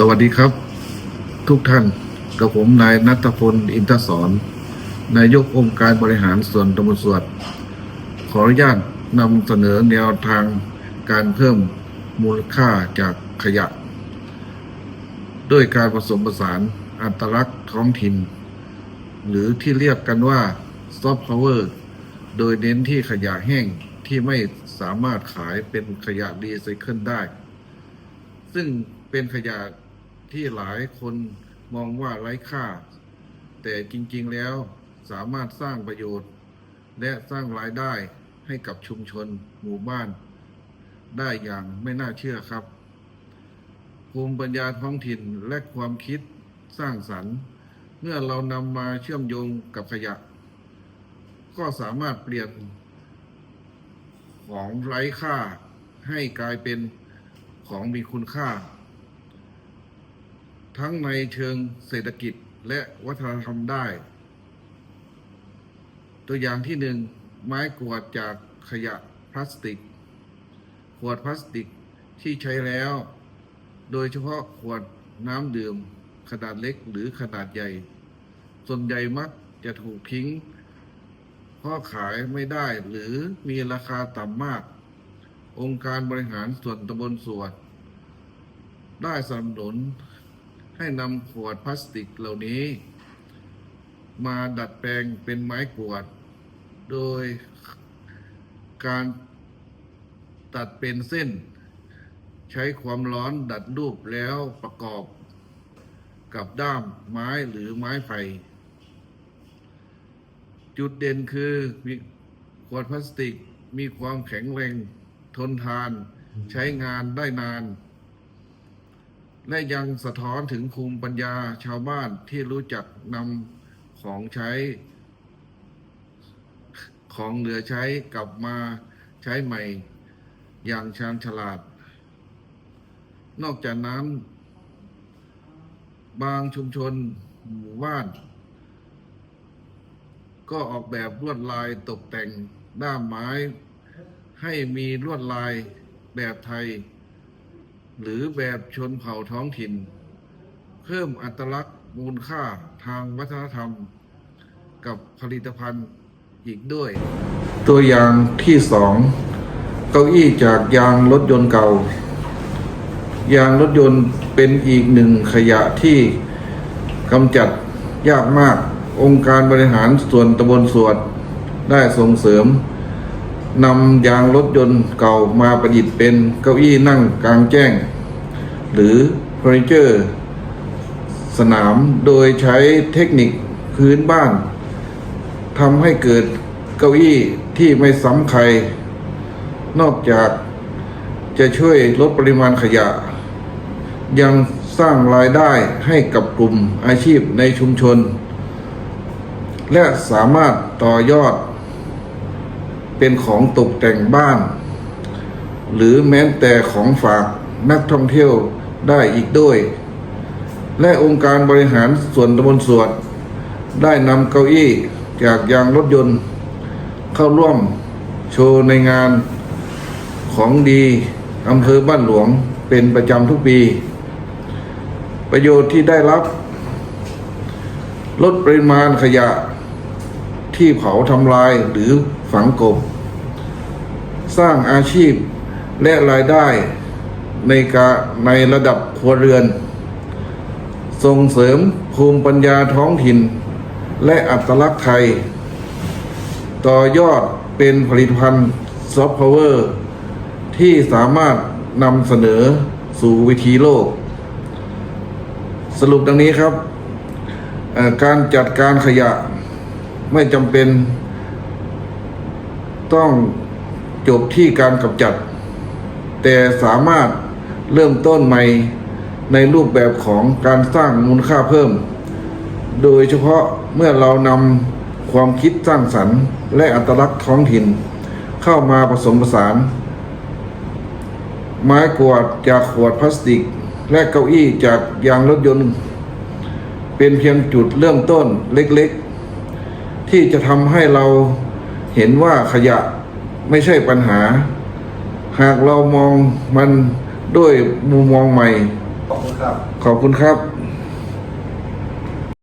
สวัสดีครับ ทุกท่านกับผมนายนัทพลอินทศรนายกองค์การบริหารส่วนตำบลสวดขออนุญาตนำเสนอแนวทางการเพิ่มมูลค่าจากขยะ ด้วยการผสมผสานอัตลักษณ์ท้องถิ่น หรือที่เรียกกันว่าซอฟต์พาวเวอร์โดยเน้นที่ขยะแห้งที่ไม่สามารถขายเป็นขยะรีไซเคิลได้ ซึ่งเป็นขยะ ที่หลายคนมองว่าไร้ค่า แต่จริงๆแล้วสามารถสร้างประโยชน์ และสร้างรายได้ให้กับชุมชนหมู่บ้าน ได้อย่างไม่น่าเชื่อครับ ภูมิปัญญาท้องถิ่นและความคิดสร้างสรรค์ เมื่อเรานำมาเชื่อมโยงกับขยะ ก็สามารถเปลี่ยนของไร้ค่าให้กลายเป็นของมีคุณค่า ทั้งในเชิงเศรษฐกิจและวัฒนธรรมได้ ตัวอย่างที่หนึ่งไม้กวาดจากขยะพลาสติก ขวดพลาสติกที่ใช้แล้ว โดยเฉพาะขวดน้ำดื่มขนาดเล็กหรือขนาดใหญ่ ส่วนใหญ่มักจะถูกทิ้งเพราะขายไม่ได้หรือมีราคาต่ำมาก องค์การบริหารส่วนตำบลสวดได้สนับสนุน ให้นำขวดพลาสติกเหล่านี้ มาดัดแปลงเป็นไม้กวาด โดยการตัดเป็นเส้น ใช้ความร้อนดัดรูปแล้วประกอบกับด้ามไม้หรือไม้ไผ่จุดเด่นคือมีขวดพลาสติกมีความแข็งแรงทนทาน ใช้งานได้นาน และยังสะท้อนถึงภูมิปัญญาชาวบ้านที่รู้จักนำของใช้ ของเหลือใช้กลับมาใช้ใหม่ อย่างชาญฉลาด นอกจากนั้น บางชุมชนหมู่บ้าน ก็ออกแบบลวดลายตกแต่งด้ามไม้ ให้มีลวดลายแบบไทย หรือแบบชนเผ่าท้องถิ่น เพิ่มอัตลักษณ์มูลค่าทางวัฒนธรรม กับผลิตภัณฑ์อีกด้วย ตัวอย่างที่สองเก้าอี้จากยางรถยนต์เก่า ยางรถยนต์เป็นอีกหนึ่งขยะที่กำจัดยากมากองค์การบริหารส่วนตำบลสวดได้ส่งเสริม นำยางรถยนต์เก่ามาประดิษฐ์เป็นเก้าอี้นั่งกลางแจ้ง หรือเฟอร์นิเจอร์ สนามโดยใช้เทคนิคพื้นบ้านทำให้เกิดเก้าอี้ที่ไม่ซ้ำใคร นอกจากจะช่วยลดปริมาณขยะ ยังสร้างรายได้ให้กับกลุ่มอาชีพในชุมชน และสามารถต่อยอด เป็นของตกแต่งบ้าน หรือแม้แต่ของฝากนักท่องเที่ยวได้อีกด้วย และองค์การบริหารส่วนตำบลสวด ได้นำเก้าอี้จากยางรถยนต์ เข้าร่วมโชว์ในงานของดีอำเภอบ้านหลวงเป็นประจำทุกปี ประโยชน์ที่ได้รับ ลดปริมาณขยะ ที่เผาทำลายหรือฝังกบ สร้างอาชีพและรายได้ในกาในระดับครัวเรือน ส่งเสริมภูมิปัญญาท้องถิ่น และอัตลักษณ์ไทย ต่อยอดเป็นผลิตภัณฑ์ซอฟต์พาวเวอร์ที่สามารถนำเสนอสู่วิธีโลก สรุปดังนี้ครับ การจัดการขยะ ไม่จำเป็น ต้องจบที่การกำจัด แต่สามารถเริ่มต้นใหม่ในรูปแบบของการสร้างมูลค่าเพิ่ม โดยเฉพาะเมื่อเรานำความคิดสร้างสรรค์และอัตลักษณ์ท้องถิ่น เข้ามาผสมผสาน ไม้กวาดจากขวดพลาสติก และเก้าอี้จากยางรถยนต์ เป็นเพียงจุดเริ่มต้นเล็กๆ ที่จะทำให้เราเห็นว่าขยะไม่ใช่ปัญหา หากเรามองมันด้วยมุมมองใหม่ ขอบคุณครับ ขอบคุณครับ